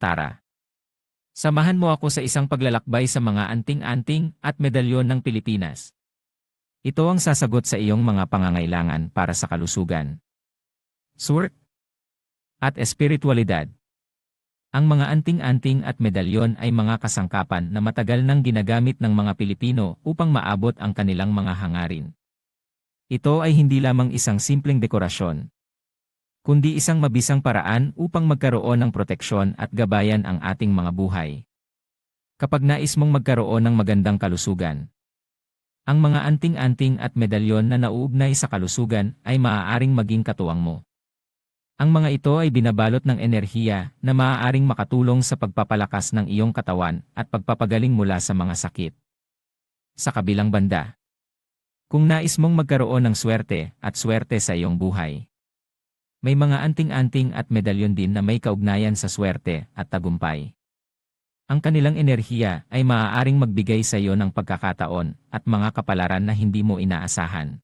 Tara. Samahan mo ako sa isang paglalakbay sa mga anting-anting at medalyon ng Pilipinas. Ito ang sasagot sa iyong mga pangangailangan para sa kalusugan. Swert at espiritualidad. Ang mga anting-anting at medalyon ay mga kasangkapan na matagal nang ginagamit ng mga Pilipino upang maabot ang kanilang mga hangarin. Ito ay hindi lamang isang simpleng dekorasyon, kundi isang mabisang paraan upang magkaroon ng proteksyon at gabayan ang ating mga buhay. Kapag nais mong magkaroon ng magandang kalusugan, ang mga anting-anting at medalyon na nauugnay sa kalusugan ay maaaring maging katuwang mo. Ang mga ito ay binabalot ng enerhiya na maaaring makatulong sa pagpapalakas ng iyong katawan at pagpapagaling mula sa mga sakit. Sa kabilang banda, kung nais mong magkaroon ng swerte at swerte sa iyong buhay, may mga anting-anting at medalyon din na may kaugnayan sa swerte at tagumpay. Ang kanilang enerhiya ay maaaring magbigay sa iyo ng pagkakataon at mga kapalaran na hindi mo inaasahan.